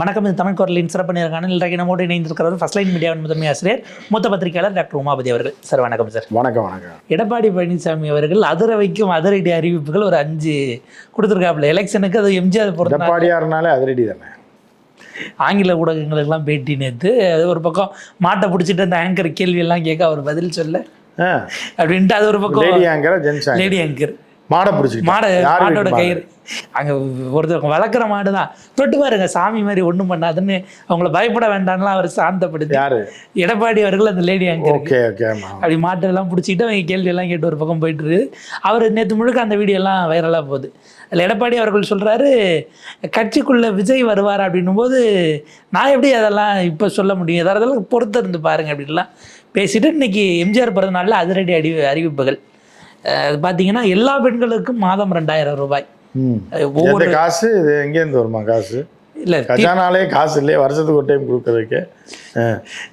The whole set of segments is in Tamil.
வணக்கம் இது தமிழ் குரலின் சிறப்பு நேர்காணல் இன்றைக்கு நம்மோடு இணைந்திருக்கிறது ஃபர்ஸ்ட் லைன் மீடியாவின் முதன்மை ஆசிரியர் மூத்த பத்திரிகையாளர் டாக்டர் உமாபதி அவர்கள். சார் வணக்கம் சார். வணக்கம் வணக்கம். எடப்பாடி பழனிசாமி அவர்கள் அதிர வைக்கும் அதிரடி அறிவிப்புகள் ஒரு அஞ்சு கொடுத்துருக்காப்புல. எலெக்ஷனுக்கு அது எம்ஜிஆர் பொறுத்த எடப்பாடியார்னாலே அதிரடி தானே? ஆங்கில ஊடகங்களுக்கெல்லாம் பேட்டி நேற்று அது ஒரு பக்கம் மாட்டை பிடிச்சிட்டு அந்த ஆங்கர் கேள்வி எல்லாம் கேட்க அவர் பதில் சொல்ல. அப்படின்ட்டு அது ஒரு பக்கம் லேடி ஆங்கரா மாடை பிடிச்சிக்கிட்டு மாடை மாட்டோட மாடு? கயிறு. அங்கே ஒருத்தர் வளர்க்குற மாடு தான் தொட்டு பாருங்க சாமி மாதிரி ஒன்றும் பண்ணாதுன்னு அவங்கள பயப்பட வேண்டாம்லாம் அவர் சாந்தப்படுத்தி. யாரு? எடப்பாடி அவர்கள் அந்த லேடி அங்கே ஓகே ஓகே அப்படி மாட்டெல்லாம் பிடிச்சிக்கிட்டு அவங்க கேள்வி எல்லாம் கேட்டு ஒரு பக்கம் போயிட்டு அவர் நேற்று முழுக்க அந்த வீடியோ எல்லாம் வைரலாக போகுது. அதில் எடப்பாடி அவர்கள் சொல்கிறாரு கட்சிக்குள்ளே விஜய் வருவார்? அப்படின்னும் போது நான் எப்படி அதெல்லாம் இப்போ சொல்ல முடியும்? அதெல்லாம் பொறுத்து இருந்து பாருங்க அப்படின்லாம் பேசிட்டு இன்னைக்கு எம்ஜிஆர் பிறந்த நாளில் அதிரடி அடி அறிவிப்புகள். பார்த்தீங்கன்னா எல்லா பெண்களுக்கும் மாதம் ரெண்டாயிரம் ரூபாய். ஒவ்வொரு காசு? இது எங்கேருந்து வருமா காசு? இல்லை கஜானாலே காசு இல்லையே வருஷத்துக்கு ஒரு டைம் கொடுக்கறதுக்கு.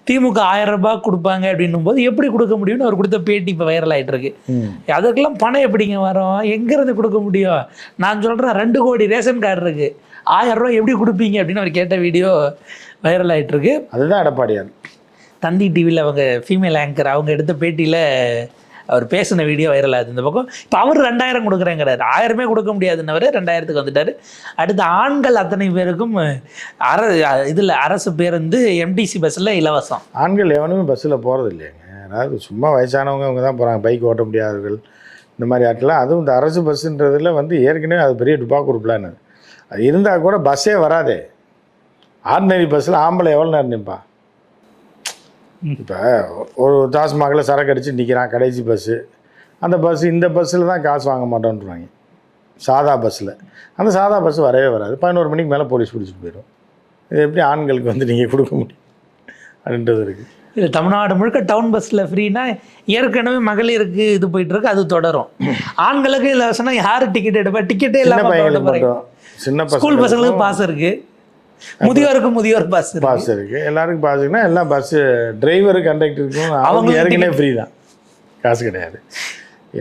திமுக ஆயிரம் ரூபாய் கொடுப்பாங்க அப்படின்னும் போது எப்படி கொடுக்க முடியும்னு அவர் கொடுத்த பேட்டி இப்போ வைரல் ஆயிட்டு இருக்கு அதுக்கெல்லாம் பணம் எப்படிங்க வரும்? எங்கேருந்து கொடுக்க முடியும்? நான் சொல்கிறேன் ரெண்டு கோடி ரேஷன் கார்டு இருக்கு. ஆயிரம் ரூபாய் எப்படி கொடுப்பீங்க அப்படின்னு அவர் கேட்ட வீடியோ வைரல் ஆயிட்டு இருக்கு அதுதான் எடப்பாடியார். தந்தி டிவியில் அவங்க ஃபீமேல் ஆங்கர் அவங்க எடுத்த பேட்டியில் அவர் பேசின வீடியோ வைரல் ஆகுது இந்த பக்கம். இப்போ அவர் ரெண்டாயிரம் கொடுக்குறேங்கிறாரு. ஆயிரமே கொடுக்க முடியாதுன்னவர் ரெண்டாயிரத்துக்கு வந்துட்டார். அடுத்து ஆண்கள் அத்தனை பேருக்கும் அர இதில் அரசு பேருந்து எம்டிசி பஸ்ஸில் இலவசம். ஆண்கள் எவனுமே பஸ்ஸில் போகிறது இல்லையாங்க அதாவது சும்மா வயசானவங்க அவங்க தான் போகிறாங்க பைக் ஓட்ட முடியாதவர்கள் இந்த மாதிரி ஆட்கள்லாம். அதுவும் இந்த அரசு பஸ்ஸுன்றதில் வந்து ஏற்கனவே அது பெரிய டுப்பாக்கூர் பிளான் அது இருந்தால் கூட பஸ்ஸே வராதே. ஆர்டினரி பஸ்ஸில் ஆம்பளை எவ்வளோ நேரம் நிற்பான் இப்போ ஒரு டாஸ்மாகில் சரக்கு அடித்து நிற்கிறான் கடைசி பஸ்ஸு அந்த பஸ் இந்த பஸ்ஸில் தான் காசு வாங்க மாட்டோன்றாங்க சாதா பஸ்ஸில் அந்த சாதா பஸ் வரவே வராது. பதினோரு மணிக்கு மேலே போலீஸ் பிடிச்சிட்டு போயிடும். இது எப்படி ஆண்களுக்கு வந்து நீங்கள் கொடுக்க முடியும்? அப்படின்றது இருக்குது இது தமிழ்நாடு முழுக்க டவுன் பஸ்ஸில் ஃப்ரீனா ஏற்கனவே மகளிருக்கு இது போயிட்டு இருக்கு அது தொடரும். ஆண்களுக்கு இலவசம்னா யார் டிக்கெட் எடுப்பா? டிக்கெட்டே இல்லாமல் சின்ன ஸ்கூல் பசங்க பசங்களுக்கு பாஸ் இருக்கு. முதியோருக்கு முதியோர் பாஸ் இருக்கு. பாஸ் இருக்குது எல்லாருக்கும் பாஸ் இருக்குன்னா எல்லாம் பஸ்ஸு டிரைவரு கண்டக்டருக்கும் அவங்க ஏற்கனவே ஃப்ரீ தான். காசு கிடையாது.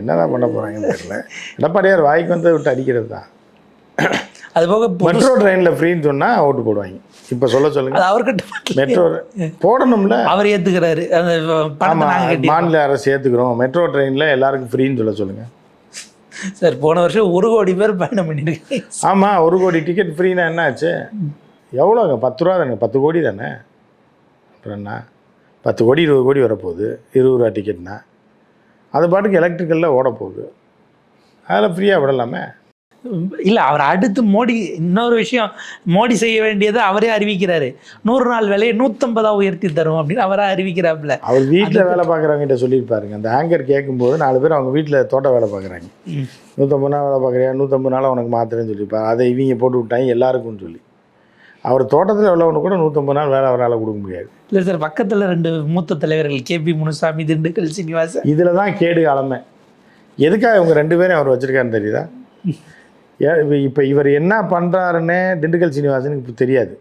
என்னதான் பண்ண போகிறாங்கன்னு தெரியல. எடப்பாடியார் வாய்க்கு வந்து விட்டு அடிக்கிறது தான். அது போக மெட்ரோ ட்ரெயினில் ஃப்ரீன்னு சொன்னால் ஓட்டு போடுவாங்க. இப்போ சொல்ல சொல்லுங்க. அவர்கிட்ட மெட்ரோ போடணும்ல. அவர் கட்டி மாநில அரசு ஏற்றுக்கிறோம் மெட்ரோ ட்ரெயினில் எல்லாருக்கும் ஃப்ரீன்னு சொல்ல சொல்லுங்கள் சார் போன வருஷம் ஒரு கோடி பேர் பயணம் பண்ணிட்டு ஆமாம் ஒரு கோடி டிக்கெட் ஃப்ரீனா என்ன ஆச்சு எவ்வளோங்க? பத்து ரூபா தானே பத்து கோடி தானே? அப்புறம் என்ன? பத்து கோடி இருபது கோடி வரப்போகுது. இருபது ரூபா டிக்கெட்னா அது பாட்டுக்கு எலக்ட்ரிக்கலில் ஓட போகுது அதில் ஃப்ரீயாக விடலாமே? இல்ல அவர் அடுத்து மோடி இன்னொரு விஷயம் மோடி செய்ய வேண்டியதை அவரே அறிவிக்கிறாரு. நூறு நாள் விலையை நூற்றம்பதா உயர்த்தி தரும் அப்படின்னு அவரே அறிவிக்கிறாப்புல. அவர் வீட்டில் வேலை பார்க்குறவங்ககிட்ட சொல்லியிருப்பாருங்க. அந்த ஆங்கர் கேட்கும்போது நாலு பேர் அவங்க வீட்டில் தோட்ட வேலை பார்க்குறாங்க. நூற்றம்பது நாள் வேலை பார்க்குறியா? நூற்றம்பது நாள் உனக்கு மாத்திரன்னு சொல்லியிருப்பார். அதை இவங்க போட்டு விட்டாங்க எல்லாருக்கும்னு சொல்லி. அவர் தோட்டத்தில் உள்ளவனு கூட நூற்றம்பது நாள் வேலை அவரால் கொடுக்க முடியாது. இல்லை சார் பக்கத்துல ரெண்டு மூத்த தலைவர்கள் கேபி முனுசாமி திண்டுக்கல் சீனிவாசன். இதில் தான் கேடு காலமே. எதுக்காக இவங்க ரெண்டு பேரும் அவர் வச்சுருக்காருன்னு தெரியுதா? இப்போ இவர் என்ன பண்ணுறாருன்னு திண்டுக்கல் சீனிவாசனுக்கு இப்போ தெரியாது.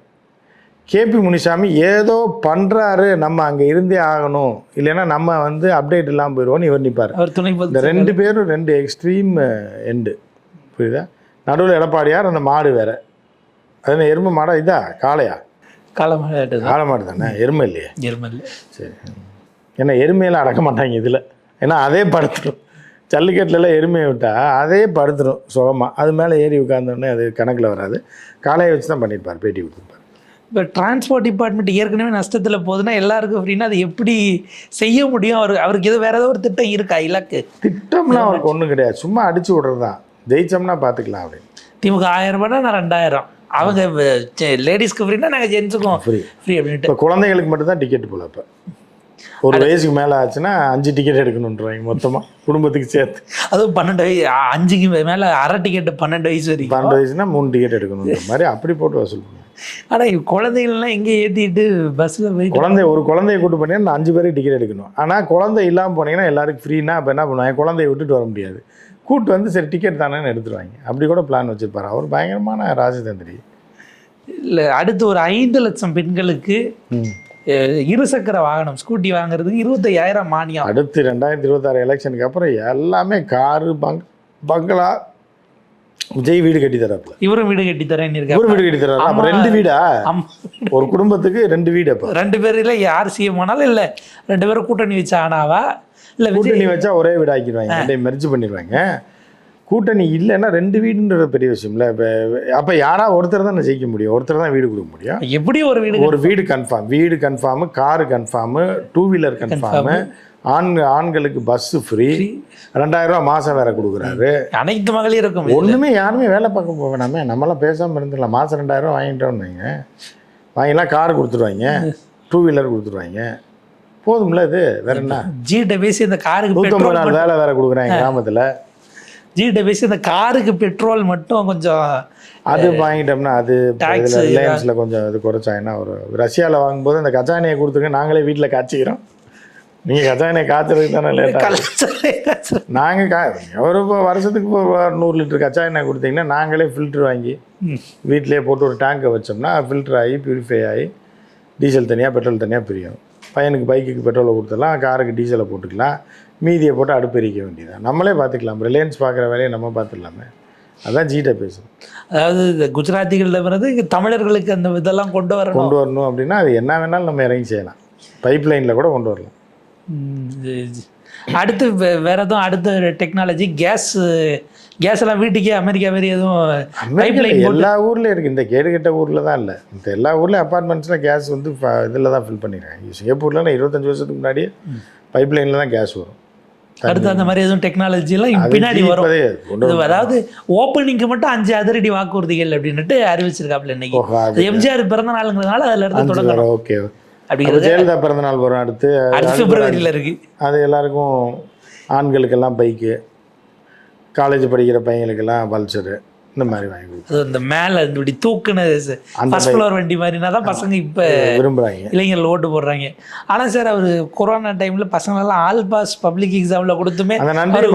கேபி முனிசாமி ஏதோ பண்ணுறாரு நம்ம அங்கே இருந்தே ஆகணும். இல்லைன்னா நம்ம வந்து அப்டேட் இல்லாமல் போயிடுவோம்னு இவர் நிற்பார் அவர் துணை இந்த ரெண்டு பேரும் ரெண்டு எக்ஸ்ட்ரீம் எண்டு புரியுதா? நடுவில் எடப்பாடியார் அந்த மாடு வேற. அது எருமை மாடா இதா? காளையா? காலமாட்டு தான் காளை மாடு தானே? எருமை இல்லையே. ஜெர்மன்ல சரி. ஏன்னா எருமையெல்லாம் அடக்க மாட்டாங்க இதில். ஏன்னா அதே படுத்துடும் ஜல்லிக்கட்டுலலாம் எருமையை விட்டா அதே படுத்துடும் சுகமாக அது மேலே ஏறி உட்கார்ந்தோடனே அது கணக்கில் வராது. காளையை வச்சு தான் பண்ணியிருப்பார் பேட்டி கொடுத்துருப்பார். இப்போ டிரான்ஸ்போர்ட் டிபார்ட்மெண்ட் ஏற்கனவே நஷ்டத்துல போகுதுன்னா எல்லாருக்கும் ஃப்ரீனா அது எப்படி செய்ய முடியும்? அவர் அவருக்கு எது வேற ஏதோ ஒரு திட்டம் இருக்கா இலக்கு? திட்டம்லாம் அவருக்கு ஒன்றும் கிடையாது. சும்மா அடிச்சு விடுறது தான் ஜெயிச்சோம்னா பார்த்துக்கலாம் அப்படின்னு. திமுக ஆயிரம் ரூபாய்னா நான் ரெண்டாயிரம். அவங்க லேடிஸ்க்கு ஃப்ரீனா நாங்கள் ஜென்ஸுக்கும் ஃப்ரீ ஃப்ரீ அப்படின்ட்டு இப்போ குழந்தைகளுக்கு மட்டும்தான் டிக்கெட் போல இப்போ ஒரு வயசுக்கு மேலே ஆச்சுன்னா அஞ்சு டிக்கெட் எடுக்கணுன்றாங்க மொத்தமாக குடும்பத்துக்கு சேர்த்து. அதுவும் பன்னெண்டு வயசு அஞ்சுக்கு மேல அரை டிக்கெட் பன்னெண்டு வயசு வரைக்கும். பன்னெண்டு வயசுனா மூணு டிக்கெட் எடுக்கணுன்ற மாதிரி அப்படி போட்டு வசூல் பண்ணுவாங்க. ஆனா இவ் குழந்தைகள்லாம் எங்கே ஏத்திட்டு பஸ்ல போயிட்டு குழந்தை ஒரு குழந்தைய கூட்டு பண்ணீங்கன்னா நான் அஞ்சு பேருக்கு டிக்கெட் எடுக்கணும். ஆனால் குழந்தை இல்லாமல் போனீங்கன்னா எல்லாருக்கும் ஃப்ரீனா அப்போ என்ன பண்ணுவாங்க? குழந்தைய விட்டுட்டு வர முடியாது. கூட்டு வந்து சரி டிக்கெட் தானேன்னு எடுத்துருவாங்க. அப்படி கூட பிளான் வச்சிருப்பாரு. அவர் பயங்கரமான ராஜதந்திரி. இல்ல அடுத்து ஒரு ஐந்து லட்சம் பெண்களுக்கு இருசக்கர வாகனம் ஸ்கூட்டி வாங்குறதுக்கு இருபத்தையாயிரம் மானியம். அடுத்து ரெண்டாயிரத்தி இருபத்தாறு எலெக்ஷனுக்கு அப்புறம் எல்லாமே காரு பங் பங்களா விஜய் வீடு கட்டி தராப்புல. இவரும் வீடு கட்டி தரேன்னு ஒரு இருக்காரு வீடு கட்டி தராரு. அப்ப. ரெண்டு வீடா. ஒரு குடும்பத்துக்கு ரெண்டு வீடு அப்ப. ரெண்டு பேர்ல யார் சிஎம் ஆனாலும் இல்ல. ரெண்டு பேரும் கூட்டணி வச்ச ஆனாவா இல்ல கூட்டணி வச்சா ஒரே வீடு ஆக்கிடுவாங்க ரெண்டையும் மெர்ஜ் பண்ணிடுவாங்க. கூட்டணி இல்லைன்னா ரெண்டு வீடுன்றது பெரிய விஷயம்ல இப்போ அப்போ யாரா ஒருத்தர் தான் ஜெயிக்க முடியும். ஒருத்தர் தான் வீடு கொடுக்க முடியும். எப்படி ஒரு வீடு ஒரு வீடு கன்ஃபார்ம் வீடு confirm car confirm two wheeler confirm ஆண் ஆண்களுக்கு பஸ்ஸு ஃப்ரீ ரெண்டாயிரம் ரூபா மாதம் வேற கொடுக்குறாரு. அனைத்து மகளிருக்கும் ஒன்றுமே யாருமே வேலை பார்க்க போக வேணாமே. நம்மளாம் பேசாமல் இருந்துடலாம். மாதம் ரெண்டாயிரம் ரூபா வாங்கிட்டோம்னு வைங்க. வாங்கிலாம் கார் கொடுத்துருவாங்க. டூ வீலர் கொடுத்துருவாங்க. போதும்ல இது? வேற என்ன? ஜிட்ட பேசி இந்த காருக்கு நூற்றம்பது பெட்ரோல் நாள் வேலை வேற கொடுக்குறாங்க கிராமத்தில். ஜிட்ட பேசி இந்த காருக்கு பெட்ரோல் மட்டும் கொஞ்சம் அது வாங்கிட்டோம்னா அது ரிலையன்ஸில் கொஞ்சம் இது குறைச்சாங்கன்னா ஒரு ரஷ்யாவில் வாங்கும்போது அந்த கச்சானியை கொடுத்துருங்க நாங்களே வீட்டில் காய்ச்சிக்கிறோம். நீங்கள் கச்சானியை காய்ச்சறதுக்கு தானே லேட்டாக நாங்கள் கா ஒரு இப்போ வருஷத்துக்கு இப்போ ஒரு நூறு லிட்டர் கச்சா எண்ணெய் கொடுத்தீங்கன்னா நாங்களே ஃபில்டர் வாங்கி ம். வீட்டிலேயே போட்டு ஒரு டேங்கை வச்சோம்னா ஃபில்டர் ஆகி பியூரிஃபை ஆகி டீசல் தனியாக பெட்ரோல் தனியாக பிரியும். பையனுக்கு பைக்குக்கு பெட்ரோலை கொடுத்துடலாம் காருக்கு டீசலை போட்டுக்கலாம். மீதியை போட்டு அடுப்பு எரிக்க வேண்டியதான் நம்மளே பார்த்துக்கலாம். ரிலையன்ஸ் பார்க்குற வேலையை நம்ம பார்த்துடலாமே. அதான் ஜிட்ட பேசும் அதாவது இந்த குஜராத்திகள்ல வந்து இங்க தமிழர்களுக்கு அந்த இதெல்லாம் கொண்டு வரணும். கொண்டு வரணும் அப்படின்னா அது என்ன வேணாலும் நம்ம இறங்கி செய்யலாம். பைப் லைனில் கூட கொண்டு வரலாம். அடுத்து வேற எதுவும் அடுத்த டெக்னாலஜி கேஸ் கேஸ் எல்லாம் வீட்டுக்கே அமெரிக்கா மாரி எதுவும் எல்லா ஊர்லயும் இருக்கு. இந்த கேடுகெட்ட ஊர்ல தான் இல்லை. இந்த எல்லா ஊர்லயும் அப்பார்ட்மெண்ட்ஸ்ல கேஸ் வந்து இதில் தான் ஃபில் பண்ணிடுறாங்க சிங்கப்பூர்ல இருபத்தஞ்சு வருஷத்துக்கு முன்னாடி பைப் லைன்ல தான் கேஸ் வரும். அடுத்து அந்த மாதிரி எதுவும் டெக்னாலஜி எல்லாம் அது பின்னாடி வரும். அதாவது ஓப்பனிங்க்கு மட்டும் அஞ்சு அதிரடி வாக்குறுதிகள் அப்படின்னுட்டு அறிவிச்சிருக்காப்ல இன்னைக்கு. எம்ஜிஆர் பிறந்த நாளுங்கிறதுனால அதுல இருந்து வரும் ஓகே அப்படிங்கிறது ஜெயலலிதா பிறந்த நாள் வரும் அடுத்து. அடுத்த பிப்ரவரியில இருக்கு. அது எல்லாருக்கும் ஆண்களுக்கெல்லாம் பைக்கு காலேஜ் படிக்கிற பையங்களுக்கெல்லாம் பல்சரு இந்த மாதிரி வாங்கி கொடுக்கும் இந்த மேல இப்படி தூக்குன அந்த ஃபர்ஸ்ட் ஃப்ளோர் வண்டி மாதிரினா தான் பசங்க இப்ப விரும்புறாங்க. இளைஞர்கள் ஓட்டு போடுறாங்க. ஆனா சார் அவர் கொரோனா டைம்ல பசங்க எல்லாம் ஆல் பாஸ் பப்ளிக் எக்ஸாம்ல கொடுத்துமே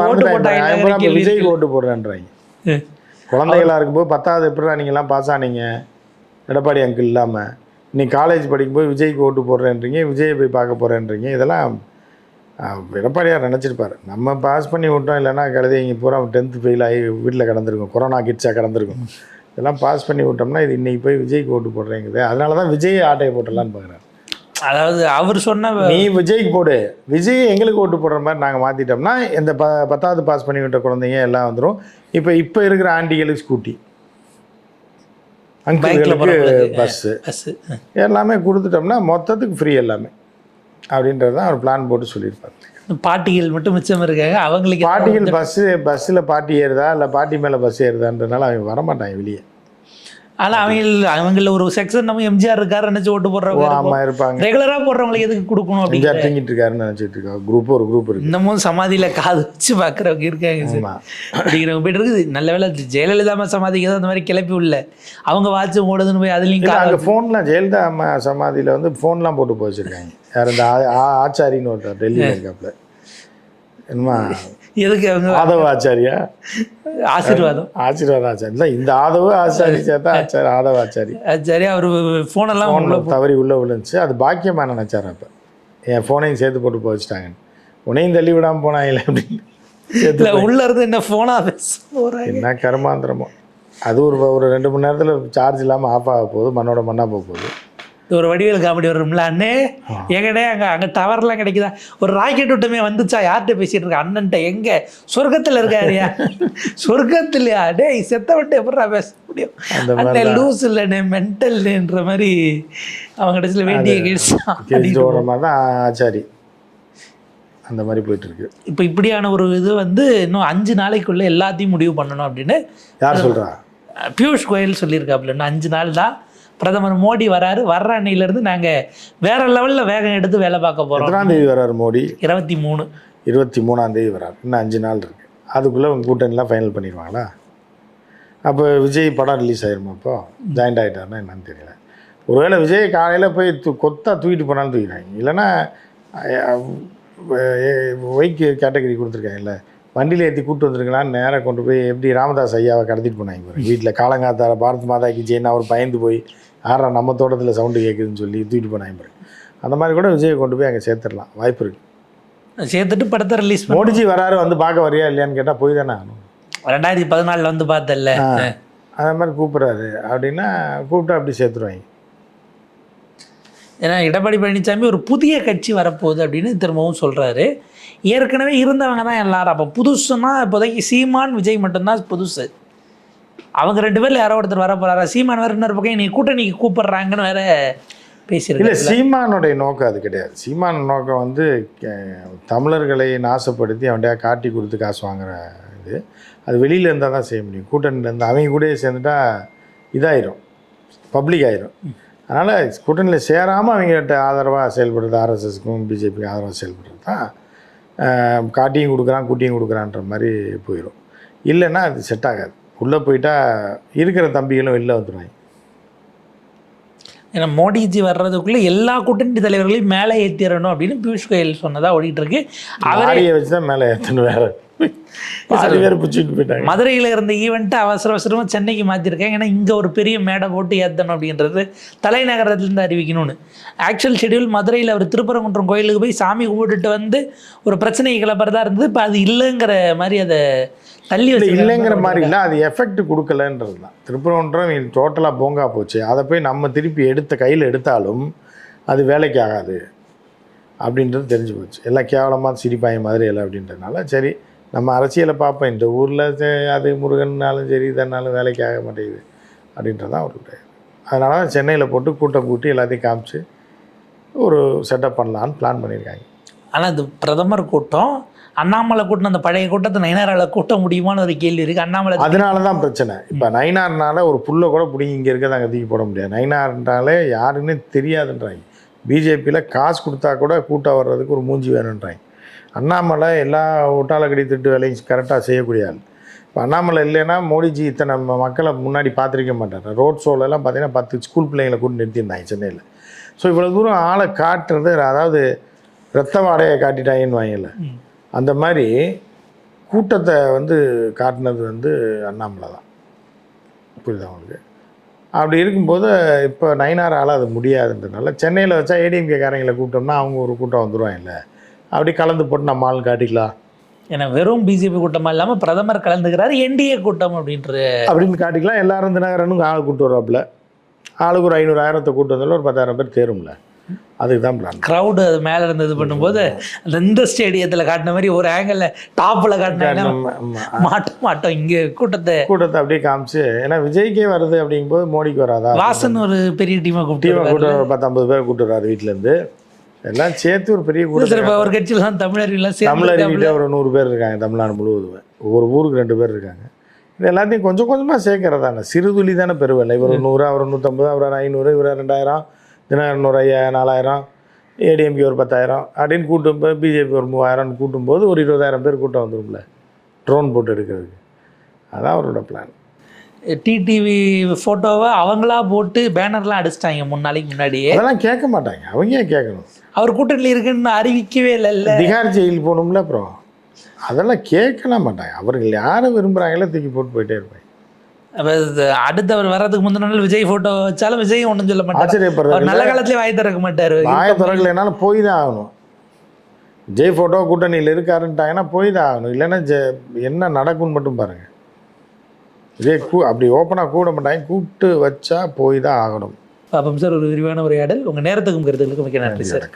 ஓட்டு போட்டாங்க. விஜய்க்கு ஓட்டு போடுறேன்றாங்க. இருக்கு. குழந்தைகளா இருக்கும்போது பத்தாவது எப்படிடா நீங்கள்லாம் பாஸ் ஆனீங்க? எடப்பாடி அங்கிள் இல்லாமல் நீ காலேஜ் படிக்கும்போது விஜய்க்கு ஓட்டு போடுறேன்றீங்க விஜயை போய் பார்க்க போகிறேன்றீங்க இதெல்லாம் எடப்பாடியார் நினச்சிருப்பாரு. நம்ம பாஸ் பண்ணி விட்டோம் இல்லைன்னா கழுதி இங்கே பூரா டென்த்து ஃபெயில் ஆகி வீட்டில் கிடந்திருக்கும். கொரோனா கிட்ஸாக கிடந்திருக்கும். இதெல்லாம் பாஸ் பண்ணி விட்டோம்னா இது இன்னைக்கு போய் விஜய்க்கு ஓட்டு போடுறேங்குது. அதனால தான் விஜய் ஆட்டையை போட்டுடலான்னு பார்க்குறேன் அதாவது அவர் சொன்ன நீ விஜய்க்கு போடு. விஜய் எங்களுக்கு ஓட்டு போடுற மாதிரி நாங்கள் மாற்றிட்டோம்னா இந்த ப பத்தாவது பாஸ் பண்ணி விட்ட குழந்தைங்க எல்லாம் வந்துடும் இப்போ இப்போ இருக்கிற ஆண்டிகளுக்கு ஸ்கூட்டி போறவங்களுக்கு பஸ்ஸு பஸ் எல்லாமே கொடுத்துட்டோம்னா மொத்தத்துக்கு ஃப்ரீ எல்லாமே. அப்படின்றது தான் அவர் பிளான் போட்டு சொல்லியிருப்பார். பாட்டிகள் மட்டும் மிச்சம் இருக்காங்க அவங்களுக்கு பாட்டிகள் பஸ்ஸு பஸ்ஸில் பாட்டி ஏறுதா இல்லை பாட்டி மேலே பஸ் ஏறுதான்றதுனால அவங்க வரமாட்டாங்க வெளியே. ஆனா அவங்க அவங்கள ஒரு செக்ஷன் நம்ம எம்ஜிஆர் இருக்காரு நினைச்சு ஓட்டு போடுறவங்க ஆமாம் இருப்பாங்க. ரெகுலரா போடுறவங்களுக்கு எதுக்கு கொடுக்கணும் எம்ஜிஆர் தூங்கிட்டு இருக்காருன்னு நினச்சிட்டு இருக்கா? குரூப் ஒரு குரூப் இருக்கு. இன்னமும் சமாதியில காது வச்சு பாக்குறவங்க இருக்காங்க அப்படிங்கிறவங்க போயிட்டு இருக்குது. நல்ல வேலை ஜெயலலிதா அம்மா சமாதிக்கு தான் அந்த மாதிரி கிளப்பி விடல அவங்க வாட்ச் ஓடுதுன்னு போய் அதுலயும் அங்கே ஃபோன்லாம் ஜெயலலிதா அம்மா சமாதியில் வந்து ஃபோன்லாம் போட்டு போய் வச்சிருக்காங்க. யார் இந்த ஆச்சாரின்னு ஒருத்தர் டெல்லியில் இருக்காப்புல. என்னமா எதுக்கு ஆதவ ஆச்சாரியா? ஆசீர்வாதம். ஆசீர்வாத ஆச்சாரி. இல்லை இந்த ஆதவ ஆச்சாரி சேர்த்தா ஆச்சாரி ஆதவ ஆச்சாரி. அது சரி அவர் ஃபோன் எல்லாம் உள்ள தவறி உள்ளே விழுந்துச்சு. அது பாக்கியமா நினச்சார் அப்போ. என் ஃபோனையும் சேர்த்து போட்டு போய் வச்சுட்டாங்கன்னு உன்னையும் தள்ளி விடாமல் போனாங்களே அப்படின்னு இல்ல உள்ள இருந்து என்ன போனா பேச என்ன கருமாந்திரமோ. அது ஒரு ஒரு ரெண்டு மணி நேரத்தில் சார்ஜ் இல்லாமல் ஆஃப் ஆக போகுது மண்ணோட மண்ணாக போக போகுது. ஒரு வடிவேல் காமெடி வரும்ல அண்ணே? எங்கடே அங்க அங்க டவர்லாம் கிடைக்குதா? ஒரு ராக்கெட் விட்டுமே வந்துச்சா? யார்கிட்ட பேசிட்டு இருக்க? அண்ணன்ட்ட. எங்க? சொர்க்கத்துல இருக்காருயா? சொர்க்கத்துலயா? டேய் செத்த விட்டு எப்படா பேச முடியும்? அண்ணன் லூஸ் இல்லைண்ணே மென்டல்ன்ற மாதிரி அவங்க கடைசியில் வேண்டிய ஓடுற மாதிரி தான். ஆச்சாரி. அந்த மாதிரி போயிட்டு இருக்கு இப்போ இப்படியான ஒரு இது வந்து இன்னும் அஞ்சு நாளைக்குள்ள எல்லாத்தையும் முடிவு பண்ணணும் அப்படின்னு யார் சொல்கிறா பியூஷ் கோயல் சொல்லியிருக்காப்புல இன்னும் அஞ்சு நாள் தான் பிரதமர் மோடி வராரு. வர்ற அன்னையிலேருந்து நாங்கள் வேற லெவலில் வேகம் எடுத்து வேலை பார்க்க போகிறோம் எத்தனாம் தேதி வர்றாரு மோடி? இருபத்தி மூணு. இருபத்தி மூணாம் தேதி வர்றாரு இன்னும் அஞ்சு நாள் இருக்கு. அதுக்குள்ளே உங்கள் கூட்டணிலாம் ஃபைனல் பண்ணிடுவாங்களா? அப்போ விஜய் படம் ரிலீஸ் ஆயிருமா இப்போ ஜாயிண்ட் ஆகிட்டாருன்னா என்னன்னு தெரியல. ஒருவேளை விஜய் காலையில் போய் து கொத்தா தூக்கிட்டு போனாலும் தூக்கிடுவாங்க. இல்லைன்னா ஒய்க்கு கேட்டகரி கொடுத்துருக்காங்கல்ல. வண்டியில் ஏற்றி கூட்டு வந்திருக்கலான்னு நேராக கொண்டு போய் எப்படி ராமதாஸ் ஐயாவை கடத்திட்டு போனாங்க வீட்டில் காலங்காத்தார பாரத் மாதாக்கு ஜெயின்னு அவர் பயந்து போய் ஆறா நம்ம தோட்டத்தில் சவுண்டு கேட்குதுன்னு சொல்லி தூக்கிட்டு போனாங்க பாருங்க அந்த மாதிரி கூட விஜயை கொண்டு போய் அங்கே சேர்த்துடலாம். வாய்ப்பு இருக்குது சேர்த்துட்டு படத்தை ரிலீஸ் மோடிஜி வராரு வந்து பார்க்க வரியா இல்லையான்னு கேட்டால் போய் தானே ஆகணும். ரெண்டாயிரத்தி பதினாலில் வந்து பார்த்தல அந்த மாதிரி கூப்பிட்றாரு. அப்படின்னா கூப்பிட்டு அப்படி சேர்த்துருவாங்க. ஏன்னா எடப்பாடி பழனிசாமி ஒரு புதிய கட்சி வரப்போகுது அப்படின்னு திரும்பவும் சொல்கிறாரு ஏற்கனவே இருந்தவங்க தான் எல்லாரும். அப்போ புதுசுன்னா இப்போதைக்கு சீமான் விஜய் மட்டும்தான் புதுசு. அவங்க ரெண்டு பேர்ல யாரோ ஒருத்தர் வர போறாரா? சீமான் வேற இன்னொரு பக்கம் நீ கூட்டணிக்கு கூப்பிடுறாங்கன்னு வேற இல்லை சீமானுடைய நோக்கம் அது கிடையாது. சீமான் நோக்கம் வந்து தமிழர்களை நாசப்படுத்தி அவன்கிட்ட காட்டி கொடுத்து காசு வாங்குற இது. அது வெளியில் இருந்தால் தான் செய்ய முடியும். கூட்டணியில் இருந்து அவங்க கூடயே சேர்ந்துட்டா இதாயிரும். பப்ளிக் ஆயிரும். அதனால் கூட்டணியில் சேராமல் அவங்ககிட்ட ஆதரவாக செயல்படுறது ஆர்எஸ்எஸ்க்கும் பிஜேபிக்கும் ஆதரவாக செயல்படுறது தான் காட்டியும் கொடுக்குறான் கூட்டியும் கொடுக்குறான்ற மாதிரி போயிடும் இல்லைன்னா அது செட் ஆகாது. உள்ளே போயிட்டா இருக்கிற தம்பிகளும் வெளில வந்துடுவாங்க ஏன்னா மோடிஜி வர்றதுக்குள்ள எல்லா கூட்டணி தலைவர்களையும் மேலே ஏற்றிடணும் அப்படின்னு பியூஷ் கோயல் சொன்னதா ஓடிட்டு இருக்கு. அவரே ஆடியை வச்சு தான் மேலே ஏற்றணும் வேற. பாதி பேர் பிடிச்சிட்டு போயிட்டாங்க. மதுரையில் இருந்த ஈவெண்ட்டை அவசர அவசரமாக சென்னைக்கு மாற்றிருக்காங்க ஏன்னா இங்கே ஒரு பெரிய மேடை போட்டு ஏற்றணும் அப்படின்றது தலைநகரத்துலேருந்து அறிவிக்கணும்னு. ஆக்சுவல் ஷெட்யூல் மதுரையில் அவர் திருப்பரங்குன்றம் கோயிலுக்கு போய் சாமி கும்பிட்டுட்டு வந்து ஒரு பிரச்சனை கிளப்புறதா இருந்தது. இப்போ அது இல்லைங்கிற மாதிரி அதை தள்ளி வச்சு இல்லைங்கிற மாதிரி இல்லை. அது எஃபெக்ட் கொடுக்கலன்றது தான். திருப்பரங்குன்றம் டோட்டலாக போங்கா போச்சு. அதை போய் நம்ம திருப்பி எடுத்த கையில் எடுத்தாலும் அது வேலைக்கு ஆகாது. அப்படின்றது தெரிஞ்சு போச்சு. எல்லாம் கேவலமாக சிரிப்பாங்க மதுரையில் அப்படின்றதுனால. சரி நம்ம அரசியலை பார்ப்போம். இந்த ஊரில் அது முருகன்னாலும் சரி இதனாலும் வேலைக்கு ஆக மாட்டேங்குது. அப்படின்றது தான் ஒரு அதனால தான் சென்னையில் போட்டு கூட்டம் கூட்டி எல்லாத்தையும் காமிச்சு ஒரு செட்டப் பண்ணலான்னு பிளான் பண்ணியிருக்காங்க. ஆனால் இது பிரதமர் கூட்டம் அண்ணாமலை கூட்டம் அந்த பழைய கூட்டத்தை நயனாரால கூட்ட முடியுமான்னு ஒரு கேள்வி இருக்குது அண்ணாமலை அதனால தான் பிரச்சனை. இப்போ நைனார்னால ஒரு புல்லை கூட பிடிங்கி இங்கே இருக்க அங்கே தூக்கி போட முடியாது. நைனார்னாலே யாருன்னு தெரியாதுன்றாங்க. பிஜேபியில் காசு கொடுத்தா கூட கூட்டம் வர்றதுக்கு ஒரு மூஞ்சி வேணுன்றாங்க. அண்ணாமலை எல்லா ஒட்டால கடி திட்டு வேலையும் கரெக்டாக செய்யக்கூடிய ஆள். இப்போ அண்ணாமலை இல்லைன்னா மோடிஜி இத்தனை மக்களை முன்னாடி பார்த்துருக்க மாட்டார். ரோட் ஷோலெல்லாம் பார்த்தீங்கன்னா பத்து ஸ்கூல் பிள்ளைங்களை கூட்டு நிறுத்தியிருந்தாங்க சென்னையில். ஸோ இவ்வளோ தூரம் ஆளை காட்டுறது அதாவது ரத்த வாடையை காட்டிட்டாங்கன்னு வாங்கல அந்த மாதிரி கூட்டத்தை வந்து காட்டினது வந்து அண்ணாமலை தான். புரியுதா உங்களுக்கு? அப்படி இருக்கும்போது இப்போ நைனாரால் அது முடியாதுன்றதுனால சென்னையில் வச்சா ஏடிஎம்கே காரங்களை கூப்பிட்டோம்னா அவங்க ஒரு கூட்டம் வந்துடுவாங்கல்ல அப்படி கலந்து போட்டு நம்ம ஆள் காட்டிக்கலாம். ஏன்னா வெறும் பிஜேபி கூட்டமாக இல்லாமல் பிரதமர் கலந்துக்கிறாரு என்டிஏ கூட்டம் அப்படின்ற அப்படின்னு காட்டிக்கலாம். எல்லாரும் தினகரனும் ஆள் கூட்டு வருவாப்புல. ஆளுக்கு ஒரு ஐநூறு ஆயிரத்தை கூட்டு வந்தாலும் ஒரு பத்தாயிரம் பேர் தேரும்ல. அதுக்கு தான் பிளான் க்ரௌடு அது மேலே இருந்து இது பண்ணும்போது அந்த இந்த ஸ்டேடியத்தில் காட்டின மாதிரி ஒரு ஆங்கிளில் டாப்பில் காட்டினாங்கன்னா மாட்டோம் மாட்டோம். இங்கே கூட்டத்தை கூட்டத்தை அப்படியே காமிச்சு ஏன்னா விஜய்க்கே வருது அப்படிங்கும்போது மோடிக்கு வராதா? வாசன் ஒரு பெரிய டீமை டீமை கூப்பிட்டு கூட்டு ஒரு பத்தொம்பது பேர் கூட்டு வர்றாரு வீட்டிலேருந்து எல்லாம் சேர்த்து ஒரு பெரிய கூட்டம் சிறப்பு ஒரு கட்சியில் தான் தமிழர்கள்லாம் அறிவிட்டே ஒரு நூறு பேர் இருக்காங்க தமிழ்நாடு முழுவதும். ஒவ்வொரு ஊருக்கு ரெண்டு பேர் இருக்காங்க. இது எல்லாத்தையும் கொஞ்சம் கொஞ்சமாக சேர்க்கறது தானே சிறுதுளி தானே பெருவேலை. இவர் ஒரு நூறு அவர் நூற்றம்பது அவர் ஒரு ஐநூறு இவர் ரெண்டாயிரம் தினம் நூறு ஐயா நாலாயிரம் ஏடிஎம்கே ஒரு பத்தாயிரம் அப்படின்னு கூட்டும் போது பிஜேபி ஒரு மூவாயிரம் கூட்டும்போது ஒரு இருபதாயிரம் பேர் கூட்டம் வந்துரும்ல. ட்ரோன் போட்டு எடுக்கிறதுக்கு. அதான் அவரோட பிளான் டிடிவி ஃபோட்டோவை அவங்களா போட்டு பேனர்லாம் அடிச்சிட்டாங்க மூணு நாளைக்கு முன்னாடியே. அதெல்லாம் கேட்க மாட்டாங்க. அவங்க ஏன் கேட்கணும்? அவர் கூட்டணியில் இருக்குன்னு அறிவிக்கவே இல்லைல்ல திகார் ஜெயில் போகணும்ல அப்புறம் அதெல்லாம் கேட்கலாம் மாட்டாங்க. அவர்கள் யாரை விரும்புகிறாங்களோ தூக்கி போட்டு போயிட்டே இருப்பாங்க. இது அடுத்து அவர் வர்றதுக்கு முந்தின நாள் விஜய் ஃபோட்டோ வச்சாலும் விஜய் ஒன்றும் சொல்ல மாட்டார். நல்ல காலத்திலே வாய் திறக்க மாட்டார். வாயை திறக்கலைனாலும் போய் தான் ஆகணும். ஜெய் ஃபோட்டோ கூட்டணியில் இருக்காருன்ட்டாங்கன்னா போய் தான் ஆகணும். இல்லைன்னா ஜெ என்ன நடக்கும்னு மட்டும் பாருங்கள் விஜய் கூ அப்படி ஓப்பனாக கூட மாட்டாங்க. கூப்பிட்டு வச்சா போய் தான் ஆகணும். பாப்பம் சார் ஒரு விரிவான உரையாடல். உங்கள் நேரத்துக்கும் கருத்துக்களுக்கும் மிக்க நன்றி சார்.